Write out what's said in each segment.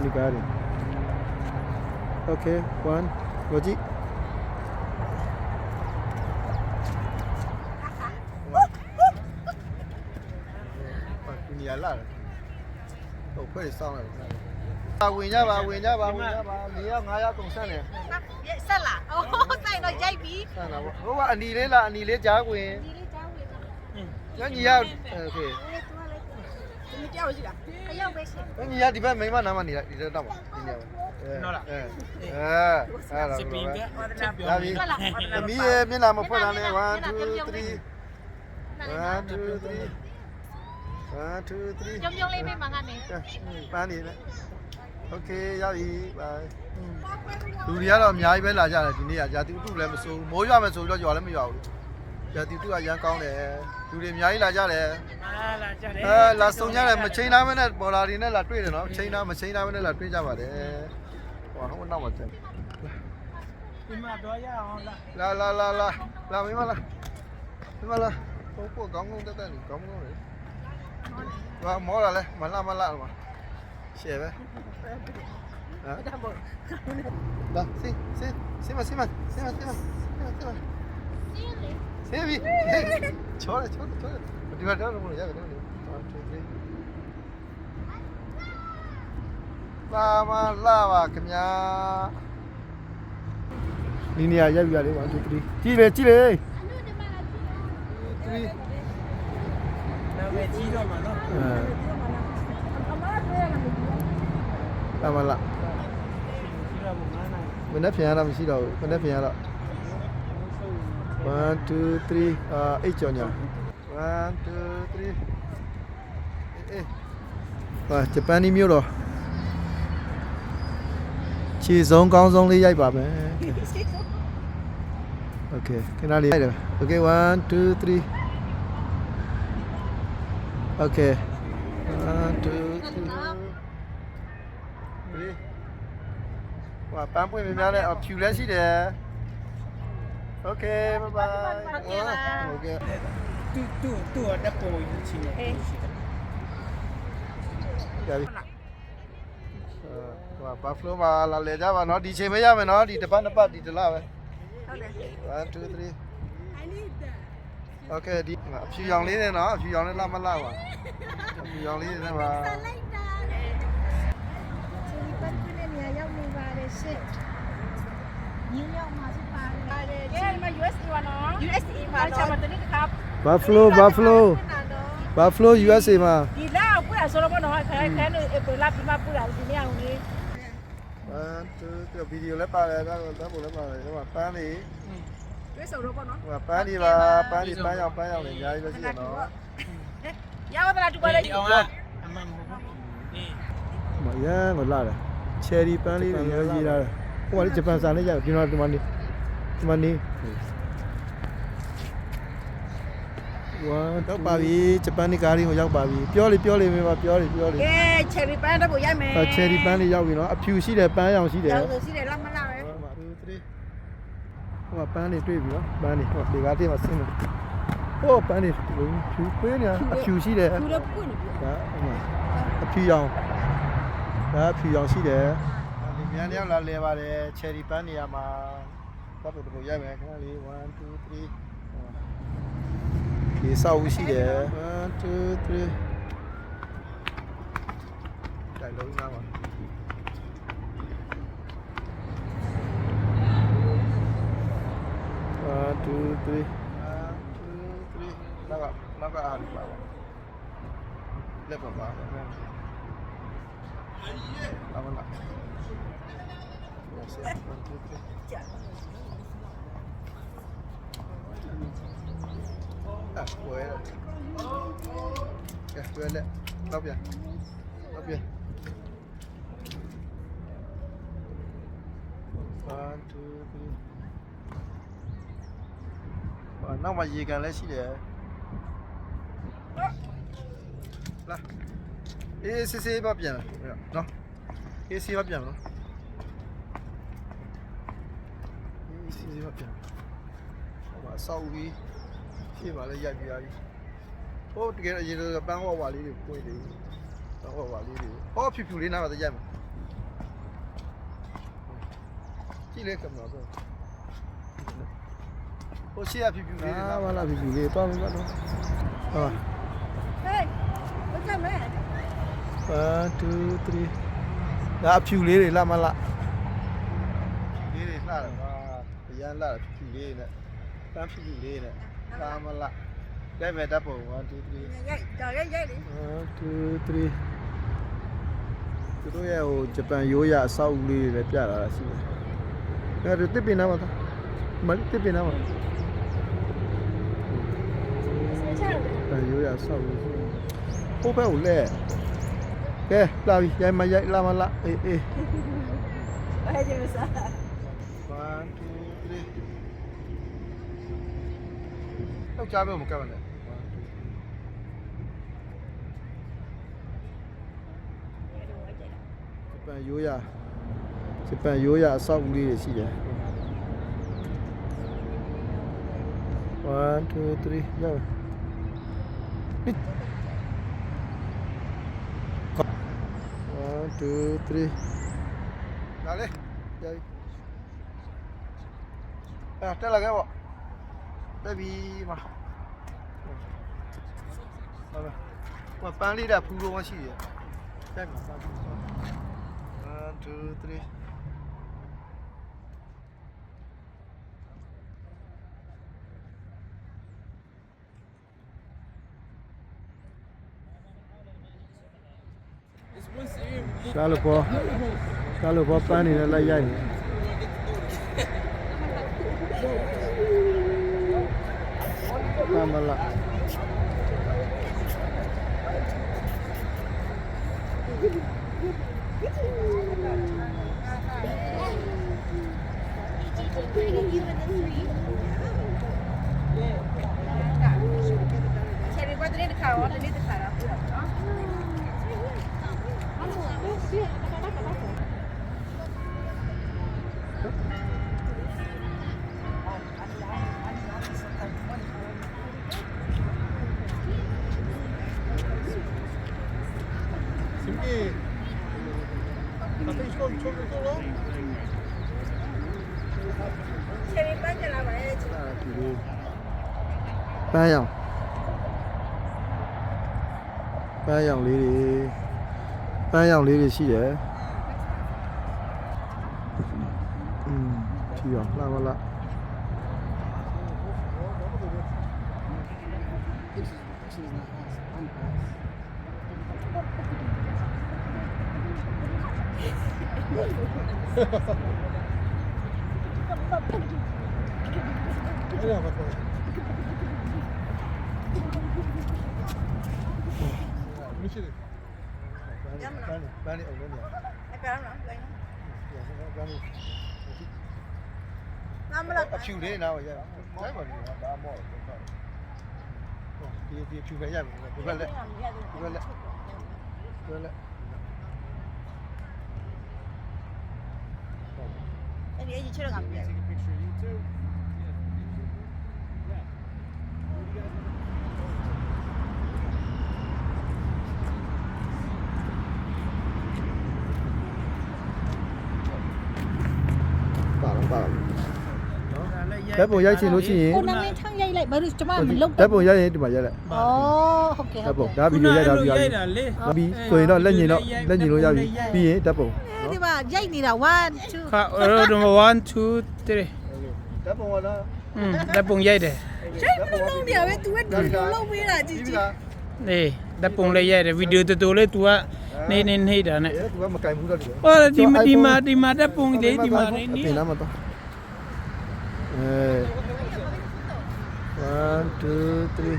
tiny garden. Okay, one. What it? Yalar. Đâu quên sao này. Bà quỳ nhá, bà quỳ nhá, bà quỳ nhá, bà lý á ngá á này. Sân là. Ô, sân nó dây bí. Sân là. Ô, anh đi lấy là anh đi lấy giá quỳ. Đi က်တော့ရိုက်ပြီ ဆန်တာပေါ့ဟိုကအနီလေးလားအနီလေးကြားဝင် ဒီလေးကြောင်းဝင်တော့ ညညီရောက်โอเค ဒီကြောက်ရှိတာအရောက်ပဲရှင် ညညီရဒီဘက်မိမနာမနေလိုက်ဒီတော့တော့ပါဒီညနော်လားအဲအဲအဲဒါ စပင်က ဒါပြီသမီးရဲ့မျက်နှာမဖွင့်တာနဲ့1 2 3 1 2 3 1 2 3 ပြုံးပြုံးလေးပေးမှာငါနေ ပန်းနေနဲ့โอเคရပြီဘိုင်လူတွေကတော့အများကြီးပဲလာကြတယ်ဒီနေ့ကရာသီဥတုလည်းမစိုးဘူးမိုးရွာမယ်ဆိုပြီးတော့ရွာလည်းမရွာဘူး ရာသီဥတုကရမ်းကောင်းတယ်လူတွေအများကြီးလာကြတယ်အာလာကြတယ်အဲလာစုံကြတယ်မချိန်သားမနဲ့ပေါ်လာတွေနဲ့လာတွေ့တယ်နော်ချိန်သားမချိန်သားမနဲ့လာတွေ့ကြပါတယ်ဟောဟိုနောက်မှာတက်ဒီမှာတော့ရအောင်လားလာလာလာလာလာမင်းမလာမင်းမလာဟိုကိုကောင်းကောင်းတက်တက်နေကောင်းကောင်းလေဘာမောလာလဲမလာမလာမရှယ်ပဲဟမ်လာစီစီစီမစီမစီမစီမစီမစီမ စီမီချောရချောရချောရဒီမှာတော့မလို့ရတယ်နော်1 2 3လာမလာပါခင်ဗျာဒီနေရာရက်ပြရလေး1 2 3ကြည့်လေကြည့်လေ3နောက်ပဲကြီးတော့မှာနော်အဲလာမလာကြီးတော့ဘုံငါးနိုင်မနေ့ပြန်ရတာမရှိတော့ဘူးမနေ့ပြန်ရတော့ 1 2 3အာ8ကြောင်ညာ1 2 3အေးဟာဂျပန်နီမျိုးတော့ခြေဆုံးကောင်းဆုံးလေးရိုက်ပါမယ်โอเคခဏလေးရိုက်တယ်โอเค1 2 3โอเค1 2 3 ဟိုပန်းပွင့်များများနဲ့ဖြူလည်းရှိတယ် โอเคဘိုင်ဘိုင်โอเค တူတူတူတက်ပေါ်ယူချင်တယ်ရှိတယ် ကြပြီဟိုဘာဖလိုမှာလာလေကြပါနော်ဒီချိန်မရမယ်နော်ဒီတစ်ပတ်နှစ်ပတ်ဒီတစ်လပဲ ဟုတ်တယ် 1 2 3 Okay ဒီအဖြူရောင်လေးနဲ့နော်အဖြူရောင်လေးလာမလာပါအဖြူရောင်လေးနဲ့ပါ လိုက်တာဒီပတ်ကလေးနေရောက်နေပါတယ်ရှစ် ညရောက်မှာစပါတယ်ကဲဒီမှာ USA ပါနော် USA ပါတော့ကျွန်တော်တနည်းတစ်ခါ Buffalo Buffalo Buffalo USA မှာဒီလောက်ပြရဆိုတော့နော်ခဲခဲနေပလာပြမပြရဒီနေ့အောင်လေး1 2 3ဗီဒီယိုလည်းပါတယ်တော့တန်းပုံလည်းပါတယ်ဒီမှာပန်းလေးတွေ့ဆိုတော့ပေါ့နော်ဟိုပန်းဒီပါပန်းဒီပန်းရောက်ပန်းရောက်နေအများကြီးပဲရှိတယ်နော်ရောက်တော့တူပါလေဒီအောင်လားအမှန်မဟုတ်ဘူးအေးမရမ်းကိုလာတယ်ချယ်ရီပန်းလေးတွေရမ်းကြီးလာတယ် ဟိုကလေဂျပန်စာလေးကြတယ်ဒီမှာဒီမှာနေဒီမှာနေဝါတော့ပါပြီဂျပန်နေကားလေးကိုရောက်ပါပြီပြောလေပြောလေမင်းပါပြောလေပြောလေကဲချယ်ရီပန်းတော့ကိုရိုက်မယ်ချယ်ရီပန်းလေးရောက်ပြီနော်အဖြူရှိတယ်ပန်းရောင်ရှိတယ်ရောက်လို့ရှိတယ်လောက်မလားပဲဟိုမှာ2 3ဟိုမှာပန်းလေးတွေ့ပြီနော်ပန်းလေးဟိုဒီကားလေးမှာဆင်းတယ်ဟိုပန်းလေးဖြူပေးနေအဖြူရှိတယ်သူတော့ပွင့်နေပြီဒါအမအဖြူရောင်ဒါအဖြူရောင်ရှိတယ်ဒီ မြန်ရောက်လာလဲပါတယ်ချယ်ရီပန်းနေရာမှာတပ်ဖို့တဖို့ရိုက်မယ်ခဏလေး1 2 3ဒီဆောက်ဦးရှိတယ်1 2 3တိုင်လုံးနားပါ1 2 3 1 2 3နောက်ကနောက်ကအားပါပါလက်ပါပါ Ờ, Afuera. Afuera. Rápida. Rápida. One, two, three. Bạn nó mà gì cả lấy xí để. Là. အေးစစ်စစ်ပါပြန်လာနော်အေးစစ်ပါပြန်နော်အေးစစ်စစ်ပါပြန်ဟိုမှာစောက်ပြီးရှေ့မှာလည်းရိုက်ပြရပြီဟိုတကယ်အရင်ကပန်းဝဝလေးတွေပွင့်တယ်ပန်းဝဝလေးတွေဟောဖြူဖြူလေးနားမှာရိုက်မှာကြည့်လေကင်မရာကိုဟိုရှေ့ကဖြူဖြူလေးတွေလားမလားဖြူဖြူလေးတော့မလားတော့ဟာ Hey, 1 2 3ဒါအဖြူလေးတွေလားမလားဖြူလေးတွေလှတယ်ကွာအရန်လှတယ်ဖြူဖြူလေးနဲ့တန်းဖြူဖြူလေးနဲ့လားမလားလက်မဲ့တပ်ပုံ1 2 3 Dậy, trời ơi, dậy đi. 1 2 3သူတို့ရဲ့ဟိုဂျပန်ရိုးရာအဆောက်အဦလေးတွေလည်းပြလာတာရှိတယ်။အဲ့ဒါတစ်ပင်နာမှာသားမလေးတစ်ပင်နာမှာဂျပန်ရိုးရာအဆောက်အဦဟိုဘက်ကိုလဲ ကဲလာပြီရိုက်မရိုက်လာမလားအေးအေး Ê, chứ sao? 1 2 3တော့ကြားလို့မကပ်ပါနဲ့ဂျပန်ရိုးရာဂျပန်ရိုးရာအဆောက်အဦလေးတွေရှိတယ် 1 2 3ရောက်1 2 3လာလေကြာပြီအဲ့တက်လာခဲ့ပေါ့တက်ပြီမှာဟုတ်လားဟိုပန်းလေးတာဖူးလုံးမရှိရတက်ပြီပန်းဖူး1 2 3 ရှားလို့ပေါ်ရှားလို့ပေါ်ပန်းနေလည်းလိုက်ရိုက် 심기 갑자기 저기 저기 또 쉐리 빠져나와야지 빠양 빠양 리리 đi bán cho là vậy. ပန်းရောင်ပန်းရောင် လေးတွေပန်းရောင်လေးတွေရှိတယ်อืมကြည့်အောင်လှမလားမရှိဘူးပန်းပန်းပန်းလေးအောင်လို့နေ Em béo lắm, vậy. ပန်းလေး Năm mươi lần. အဖြူလေးနားပါရတိုင်းပါလို့ဒါမော့တော့ဒီဒီဖြူပဲရမယ်ဒီဘက်လက်ဒီဘက်လက်ဒီဘက်လက် Em đi gì chưa được gặp vậy. ။ပါတော့ပါတော့။ ဓာတ်ပုံရိုက်ချင်လို့ရှိရင် Cô năm nay thăng dây lại, bởi vì cho mà mình lông ဓာတ်ပုံရိုက်ရင်ဒီမှာရိုက်လိုက် Ồ, ok, ဓာတ်ပုံ ok. ဒါဗီဒီယိုရိုက်တာဗီဒီယိုရိုက် တာလေ ပြီးဆိုရင်တော့လက်ညင်တော့လက်ညင်လို့ရပြီပြီးရင်ဓာတ်ပုံ Thế mà dây này là one, two. ခါရောဒမ1 2 3 ဓာတ်ပုံကလား อืมဓာတ်ပုံရိုက်တယ် Dây nó lâu đèo ấy, tôi biết nó lâu mới là ဒီ chị ပြီ chị. လား အေးဓာတ်ပုံလေးရိုက်တယ်ဗီဒီယိုတူတူလေး तू ကနေနေနေတာနဲ့ အဲသူကမကင်ဘူးတော့ဒီ ဟောဒီမဒီမာဒီမာဓာတ်ပုံလေးဒီမာနေနေ ပြင်လာမတော့ 1 2 3 1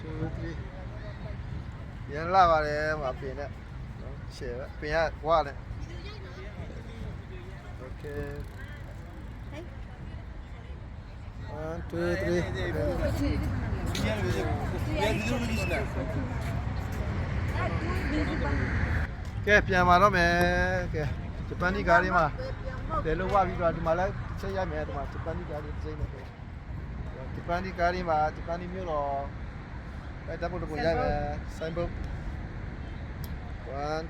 2 3ရန်လာပါတယ်မပြင်နဲ့ရှယ်ပဲပြင်ရဝါနဲ့ Okay. One, two, three. ကဲပြန်มาတော့မယ်ကဲဂျပန်ဒီကားလေးမှာ တယ်လို့ဝပြီးတော့ဒီမှာလည်းချက်ရမယ်ဒီမှာဂျပန်ဒီကားလေးတစ်စိမ့်မယ်ဂျပန်ဒီကားလေးမှာဂျပန်ဒီမျိုးတော့အဲတပ်ဖို့တော့ရမယ်စိုင်းဘုတ်1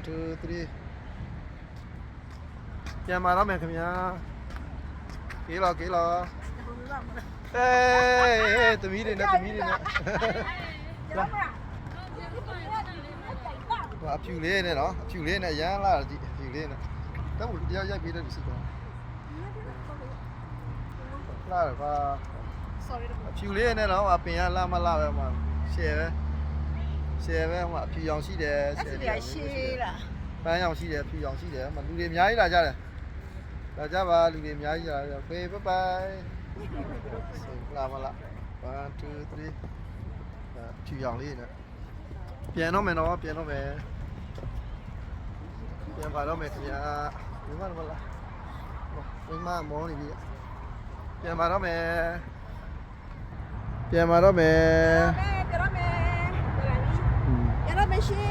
2 3ပြန်มาတော့မယ်ခင်ဗျာကေးလောကေးလောအေးတမီးတွေနဲ့တမီးတွေနဲ့ဟာအဖြူလေးနဲ့နော်အဖြူလေးနဲ့ရမ်းလာကြည့်အဖြူလေးနဲ့တော့တရားရိုက်ပြီးတဲ့လူစီတော့ လာပါ sorry အဖြူလေးနဲ့တော့အပင်ကလာမလာပဲမှာရှယ်ပဲရှယ်ပဲဟိုအဖြူရောင်ရှိတယ်အဲ့ဒါရရှိလားပန်းရောင်ရှိတယ်ဖြူရောင်ရှိတယ်မလူတွေအများကြီးလာကြတယ်လာကြပါလူတွေအများကြီးလာကြဖေးဘိုင်ဘိုင်လာမလား1 2 3ဖြူရောင်လေးနဲ့ပြန်တော့မယ်နော်ပြန်တော့မယ်ပြန်ပါတော့မယ်ခင်ဗျာဒီမှာမလားဒီမှာမောနေပြီ ပြန်ပါတော့မယ်ပြန်ပါတော့မယ်မဲပြရမဲပြရမယ်ရှိ